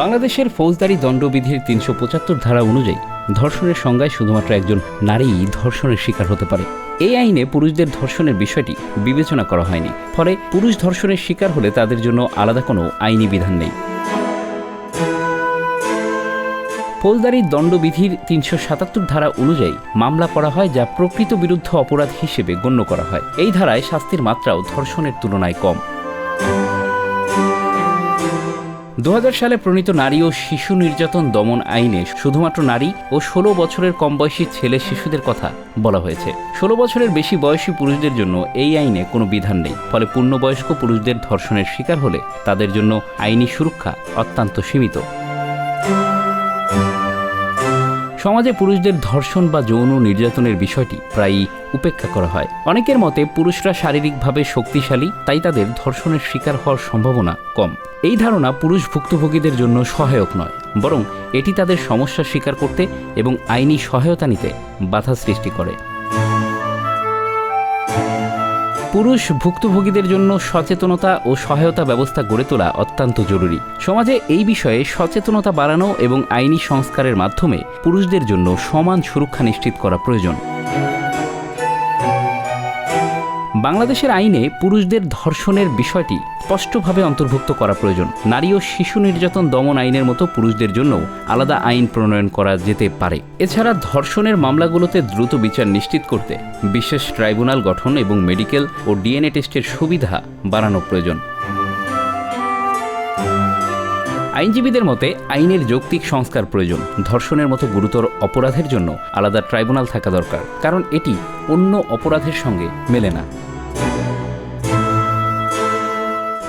বাংলাদেশের ফৌজদারি দণ্ডবিধির তিনশো পঁচাত্তর ধারা অনুযায়ী ধর্ষণের সংজ্ঞায় শুধুমাত্র একজন নারীই ধর্ষণের শিকার হতে পারে। এই আইনে পুরুষদের ধর্ষণের বিষয়টি বিবেচনা করা হয়নি। ফলে পুরুষ ধর্ষণের শিকার হলে তাদের জন্য আলাদা কোনো আইনি বিধান নেই। ফৌজদারি দণ্ডবিধির তিনশো সাতাত্তর ধারা অনুযায়ী মামলা করা হয় যা প্রকৃত বিরুদ্ধ অপরাধ হিসেবে গণ্য করা হয়। এই ধারায় শাস্তির মাত্রাও ধর্ষণের তুলনায় কম। দু হাজার সালে প্রণীত নারী ও শিশু নির্যাতন দমন আইনে শুধুমাত্র নারী ও ষোলো বছরের কম বয়সী ছেলে শিশুদের কথা বলা হয়েছে। ষোলো বছরের বেশি বয়সী পুরুষদের জন্য এই আইনে কোনো বিধান নেই। ফলে পূর্ণবয়স্ক পুরুষদের ধর্ষণের শিকার হলে তাদের জন্য আইনি সুরক্ষা অত্যন্ত সীমিত। সমাজে পুরুষদের ধর্ষণ বা যৌন নির্যাতনের বিষয়টি প্রায়ই উপেক্ষা করা হয়। অনেকের মতে পুরুষরা শারীরিকভাবে শক্তিশালী, তাই তাদের ধর্ষণের শিকার হওয়ার সম্ভাবনা কম। এই ধারণা পুরুষ ভুক্তভোগীদের জন্য সহায়ক নয়, বরং এটি তাদের সমস্যা স্বীকার করতে এবং আইনি সহায়তা নিতে বাধা সৃষ্টি করে। পুরুষ ভুক্তভোগীদের জন্য সচেতনতা ও সহায়তা ব্যবস্থা গড়ে তোলা অত্যন্ত জরুরি। সমাজে এই বিষয়ে সচেতনতা বাড়ানো এবং আইনি সংস্কারের মাধ্যমে পুরুষদের জন্য সমান সুরক্ষা নিশ্চিত করা প্রয়োজন। বাংলাদেশের আইনে পুরুষদের ধর্ষণের বিষয়টি স্পষ্টভাবে অন্তর্ভুক্ত করা প্রয়োজন। নারী ও শিশু নির্যাতন দমন আইনের মতো পুরুষদের জন্য আলাদা আইন প্রণয়ন করা যেতে পারে। এছাড়া ধর্ষণের মামলাগুলোতে দ্রুত বিচার নিশ্চিত করতে বিশেষ ট্রাইব্যুনাল গঠন এবং মেডিকেল ও ডিএনএ টেস্টের সুবিধা বাড়ানো প্রয়োজন। আইনজীবীদের মতে আইনের যৌক্তিক সংস্কার প্রয়োজন। ধর্ষণের মতো গুরুতর অপরাধের জন্য আলাদা ট্রাইব্যুনাল থাকা দরকার, কারণ এটি অন্য অপরাধের সঙ্গে মেলে না।